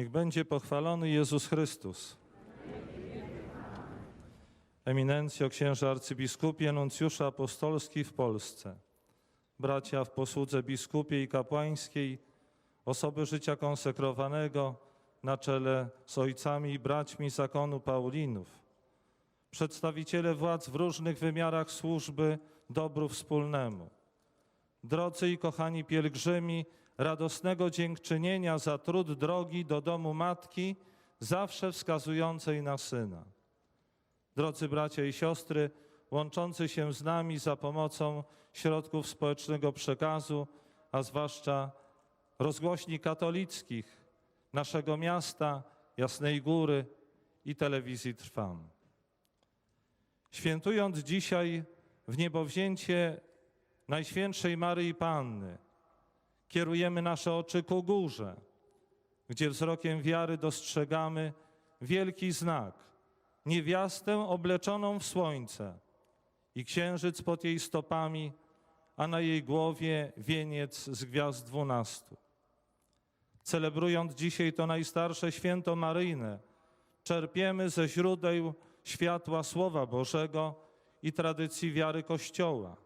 Niech będzie pochwalony Jezus Chrystus. Eminencjo księża arcybiskupie, nuncjusze apostolski w Polsce, bracia w posłudze biskupiej i kapłańskiej, osoby życia konsekrowanego na czele z ojcami i braćmi zakonu Paulinów, przedstawiciele władz w różnych wymiarach służby dobru wspólnemu, drodzy i kochani pielgrzymi, radosnego dziękczynienia za trud drogi do domu Matki, zawsze wskazującej na Syna. Drodzy bracia i siostry, łączący się z nami za pomocą środków społecznego przekazu, a zwłaszcza rozgłośni katolickich naszego miasta, Jasnej Góry i telewizji Trwam. Świętując dzisiaj w niebowzięcie Najświętszej Maryi Panny, kierujemy nasze oczy ku górze, gdzie wzrokiem wiary dostrzegamy wielki znak, niewiastę obleczoną w słońce i księżyc pod jej stopami, a na jej głowie wieniec z gwiazd dwunastu. Celebrując dzisiaj to najstarsze święto Maryjne, czerpiemy ze źródeł światła Słowa Bożego i tradycji wiary Kościoła.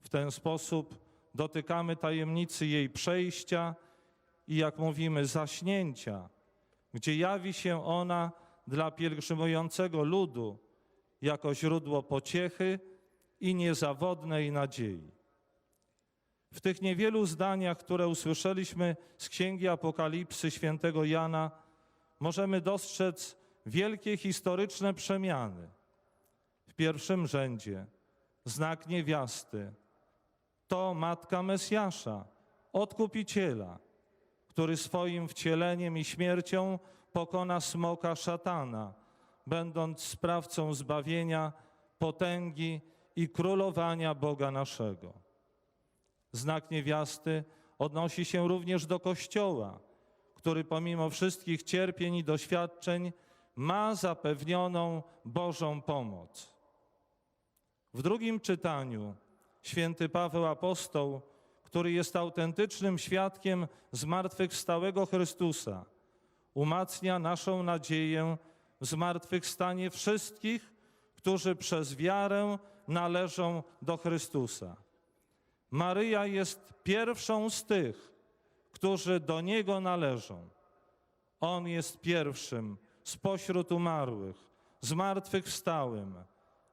W ten sposób dotykamy tajemnicy jej przejścia i, jak mówimy, zaśnięcia, gdzie jawi się ona dla pielgrzymującego ludu jako źródło pociechy i niezawodnej nadziei. W tych niewielu zdaniach, które usłyszeliśmy z Księgi Apokalipsy świętego Jana, możemy dostrzec wielkie historyczne przemiany. W pierwszym rzędzie znak niewiasty to matka Mesjasza, odkupiciela, który swoim wcieleniem i śmiercią pokona smoka szatana, będąc sprawcą zbawienia, potęgi i królowania Boga naszego. Znak niewiasty odnosi się również do Kościoła, który pomimo wszystkich cierpień i doświadczeń ma zapewnioną Bożą pomoc. W drugim czytaniu święty Paweł Apostoł, który jest autentycznym świadkiem zmartwychwstałego Chrystusa, umacnia naszą nadzieję w zmartwychwstanie wszystkich, którzy przez wiarę należą do Chrystusa. Maryja jest pierwszą z tych, którzy do Niego należą. On jest pierwszym spośród umarłych, zmartwychwstałym,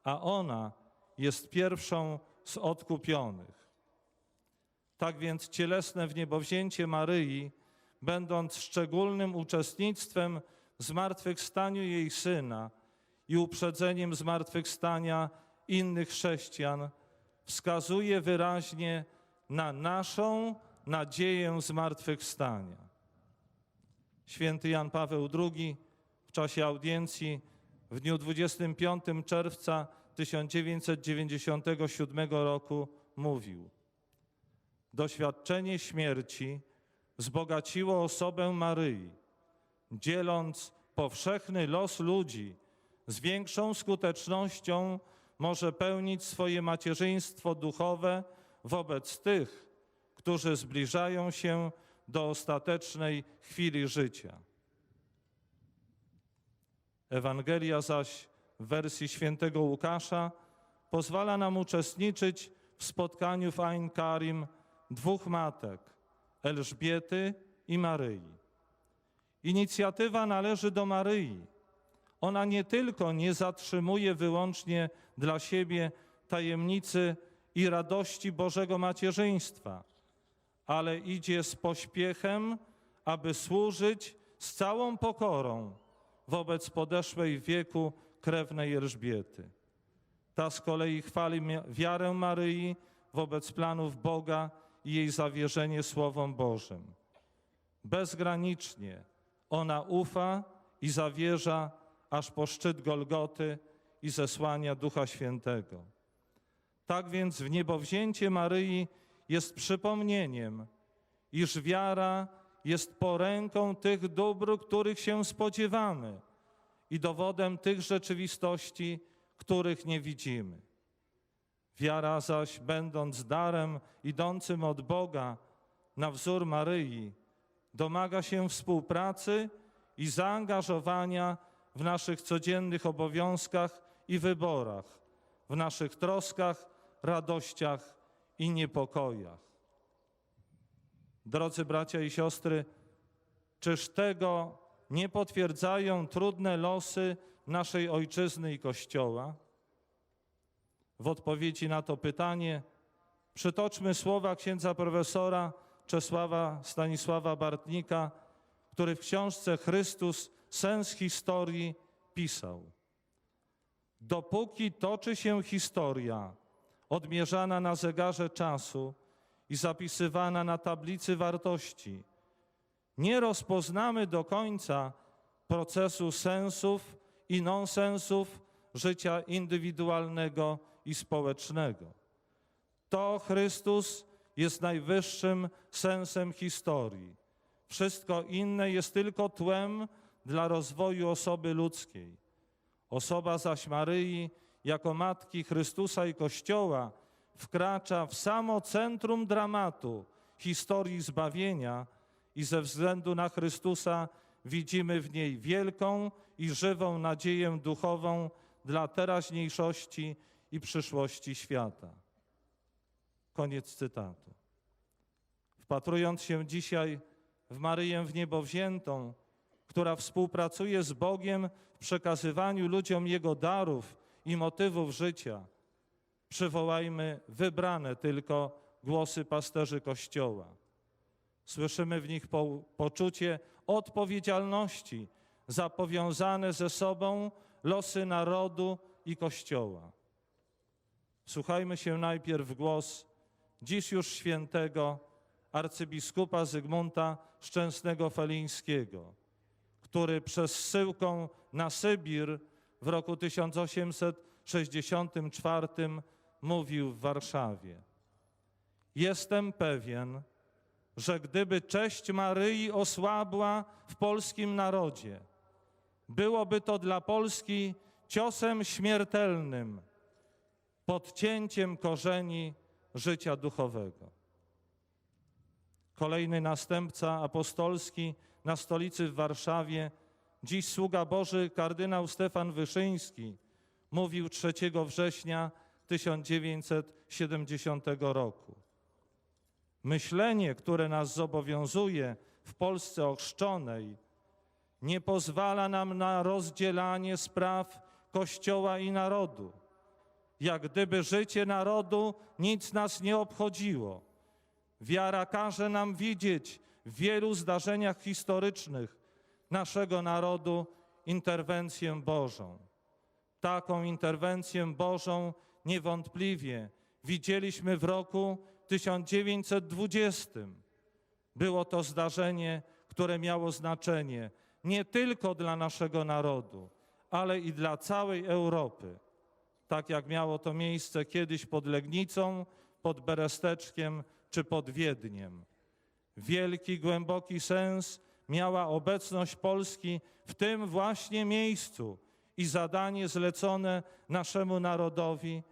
a ona jest pierwszą z odkupionych. Tak więc cielesne wniebowzięcie Maryi, będąc szczególnym uczestnictwem w zmartwychwstaniu jej Syna i uprzedzeniem zmartwychwstania innych chrześcijan, wskazuje wyraźnie na naszą nadzieję zmartwychwstania. Święty Jan Paweł II w czasie audiencji w dniu 25 czerwca 1997 roku mówił: Doświadczenie śmierci wzbogaciło osobę Maryi, dzieląc powszechny los ludzi z większą skutecznością może pełnić swoje macierzyństwo duchowe wobec tych, którzy zbliżają się do ostatecznej chwili życia. Ewangelia zaś w wersji świętego Łukasza pozwala nam uczestniczyć w spotkaniu w Ein Karim dwóch matek, Elżbiety i Maryi. Inicjatywa należy do Maryi. Ona nie tylko nie zatrzymuje wyłącznie dla siebie tajemnicy i radości Bożego macierzyństwa, ale idzie z pośpiechem, aby służyć z całą pokorą wobec podeszłej wieku krewnej Elżbiety. Ta z kolei chwali wiarę Maryi wobec planów Boga i jej zawierzenie Słowom Bożym. Bezgranicznie ona ufa i zawierza aż po szczyt Golgoty i zesłania Ducha Świętego. Tak więc w niebowzięcie Maryi jest przypomnieniem, iż wiara jest poręką tych dóbr, których się spodziewamy i dowodem tych rzeczywistości, których nie widzimy. Wiara zaś, będąc darem idącym od Boga na wzór Maryi, domaga się współpracy i zaangażowania w naszych codziennych obowiązkach i wyborach, w naszych troskach, radościach i niepokojach. Drodzy bracia i siostry, czyż tego nie potwierdzają trudne losy naszej ojczyzny i Kościoła? W odpowiedzi na to pytanie przytoczmy słowa księdza profesora Czesława Stanisława Bartnika, który w książce Chrystus Sens historii pisał: Dopóki toczy się historia, odmierzana na zegarze czasu i zapisywana na tablicy wartości, nie rozpoznamy do końca procesu sensów i nonsensów życia indywidualnego i społecznego. To Chrystus jest najwyższym sensem historii. Wszystko inne jest tylko tłem dla rozwoju osoby ludzkiej. Osoba zaś Maryi, jako matki Chrystusa i Kościoła, wkracza w samo centrum dramatu historii zbawienia i ze względu na Chrystusa widzimy w niej wielką i żywą nadzieję duchową dla teraźniejszości i przyszłości świata. Koniec cytatu. Wpatrując się dzisiaj w Maryję w niebo wziętą, która współpracuje z Bogiem w przekazywaniu ludziom Jego darów i motywów życia, przywołajmy wybrane tylko głosy pasterzy Kościoła. Słyszymy w nich po, poczucie odpowiedzialności za powiązane ze sobą losy narodu i Kościoła. Słuchajmy się najpierw w głos dziś już świętego arcybiskupa Zygmunta Szczęsnego Felińskiego, który przez zsyłką na Sybir w roku 1864 mówił w Warszawie. Jestem pewien, że gdyby cześć Maryi osłabła w polskim narodzie, byłoby to dla Polski ciosem śmiertelnym, podcięciem korzeni życia duchowego. Kolejny następca apostolski na stolicy w Warszawie, dziś sługa Boży kardynał Stefan Wyszyński, mówił 3 września 1970 roku. Myślenie, które nas zobowiązuje w Polsce ochrzczonej, nie pozwala nam na rozdzielanie spraw Kościoła i narodu. Jak gdyby życie narodu nic nas nie obchodziło. Wiara każe nam widzieć w wielu zdarzeniach historycznych naszego narodu interwencję Bożą. Taką interwencję Bożą niewątpliwie widzieliśmy w roku 1920. Było to zdarzenie, które miało znaczenie nie tylko dla naszego narodu, ale i dla całej Europy. Tak jak miało to miejsce kiedyś pod Legnicą, pod Beresteczkiem czy pod Wiedniem. Wielki, głęboki sens miała obecność Polski w tym właśnie miejscu i zadanie zlecone naszemu narodowi,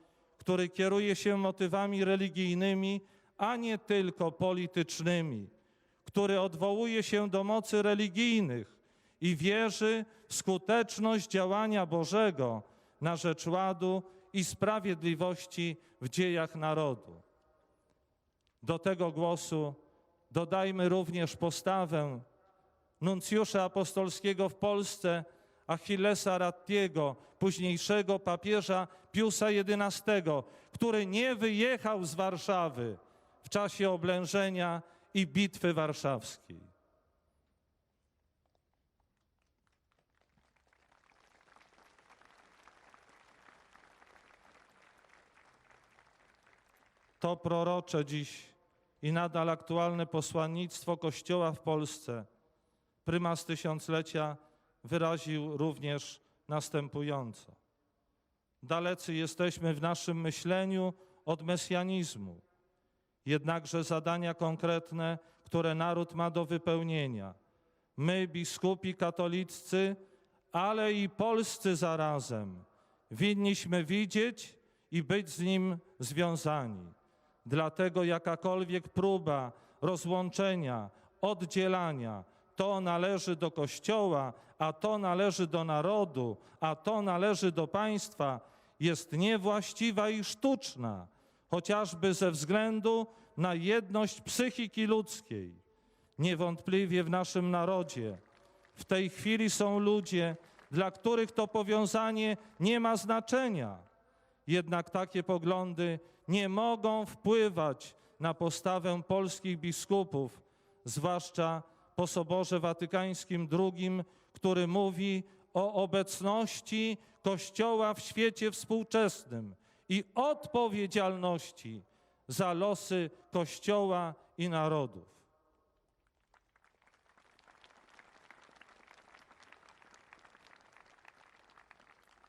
który kieruje się motywami religijnymi, a nie tylko politycznymi, który odwołuje się do mocy religijnych i wierzy w skuteczność działania Bożego na rzecz ładu i sprawiedliwości w dziejach narodu. Do tego głosu dodajmy również postawę nuncjusza apostolskiego w Polsce, Achillesa Rattiego, późniejszego papieża Piusa XI, który nie wyjechał z Warszawy w czasie oblężenia i bitwy warszawskiej. To prorocze dziś i nadal aktualne posłannictwo Kościoła w Polsce prymas tysiąclecia wyraził również następująco. Dalecy jesteśmy w naszym myśleniu od mesjanizmu, jednakże zadania konkretne, które naród ma do wypełnienia, my, biskupi katoliccy, ale i polscy zarazem, winniśmy widzieć i być z nim związani. Dlatego jakakolwiek próba rozłączenia, oddzielania. To należy do Kościoła, a to należy do narodu, a to należy do państwa, jest niewłaściwa i sztuczna, chociażby ze względu na jedność psychiki ludzkiej. Niewątpliwie w naszym narodzie w tej chwili są ludzie, dla których to powiązanie nie ma znaczenia. Jednak takie poglądy nie mogą wpływać na postawę polskich biskupów, zwłaszcza po Soborze Watykańskim II, który mówi o obecności Kościoła w świecie współczesnym i odpowiedzialności za losy Kościoła i narodów.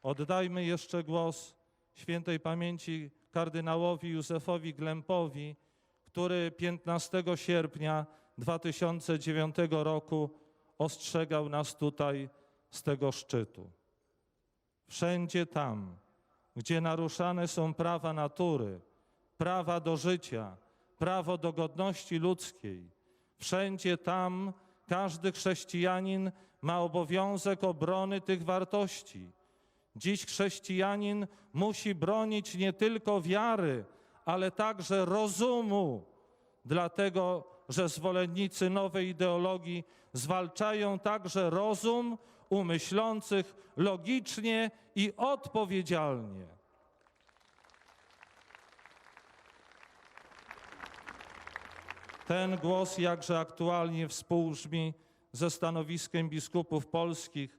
Oddajmy jeszcze głos świętej pamięci kardynałowi Józefowi Glempowi, który 15 sierpnia 2009 roku ostrzegał nas tutaj z tego szczytu. Wszędzie tam, gdzie naruszane są prawa natury, prawa do życia, prawo do godności ludzkiej, wszędzie tam każdy chrześcijanin ma obowiązek obrony tych wartości. Dziś chrześcijanin musi bronić nie tylko wiary, ale także rozumu, dlatego że zwolennicy nowej ideologii zwalczają także rozum umyślących logicznie i odpowiedzialnie. Ten głos jakże aktualnie współbrzmi ze stanowiskiem biskupów polskich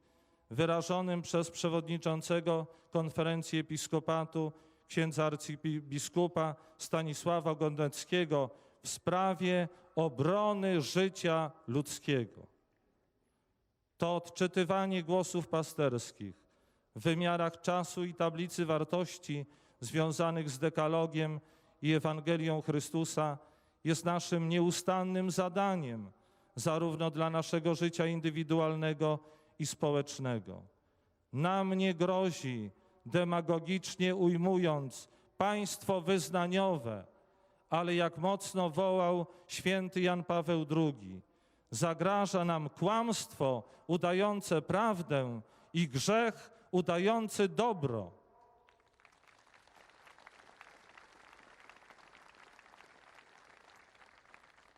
wyrażonym przez przewodniczącego konferencji episkopatu księdza arcybiskupa Stanisława Gondeckiego w sprawie obrony życia ludzkiego. To odczytywanie głosów pasterskich w wymiarach czasu i tablicy wartości związanych z dekalogiem i Ewangelią Chrystusa jest naszym nieustannym zadaniem, zarówno dla naszego życia indywidualnego, i społecznego. Nam nie grozi, demagogicznie ujmując, państwo wyznaniowe, ale jak mocno wołał święty Jan Paweł II, zagraża nam kłamstwo udające prawdę i grzech udający dobro.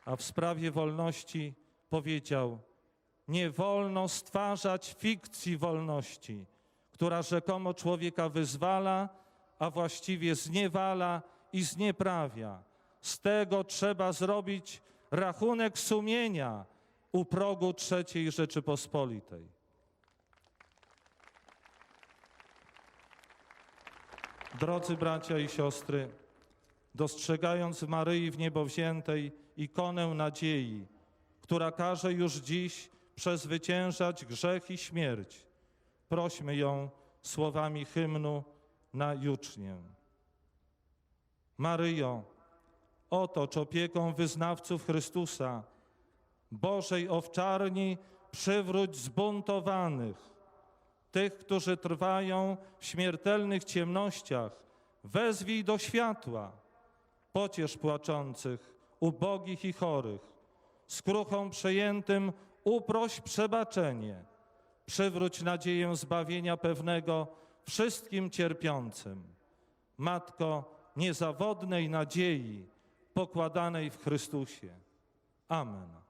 A w sprawie wolności powiedział: nie wolno stwarzać fikcji wolności, która rzekomo człowieka wyzwala, a właściwie zniewala i znieprawia. Z tego trzeba zrobić rachunek sumienia u progu III Rzeczypospolitej. Drodzy bracia i siostry, dostrzegając w Maryi w niebo wziętej ikonę nadziei, która każe już dziś przezwyciężać grzech i śmierć. Prośmy ją słowami hymnu na jucznię. Maryjo, otocz opieką wyznawców Chrystusa, Bożej owczarni przywróć zbuntowanych, tych, którzy trwają w śmiertelnych ciemnościach, wezwij do światła, pociesz płaczących, ubogich i chorych, skruchą przejętym uproś przebaczenie, przywróć nadzieję zbawienia pewnego wszystkim cierpiącym. Matko niezawodnej nadziei pokładanej w Chrystusie. Amen.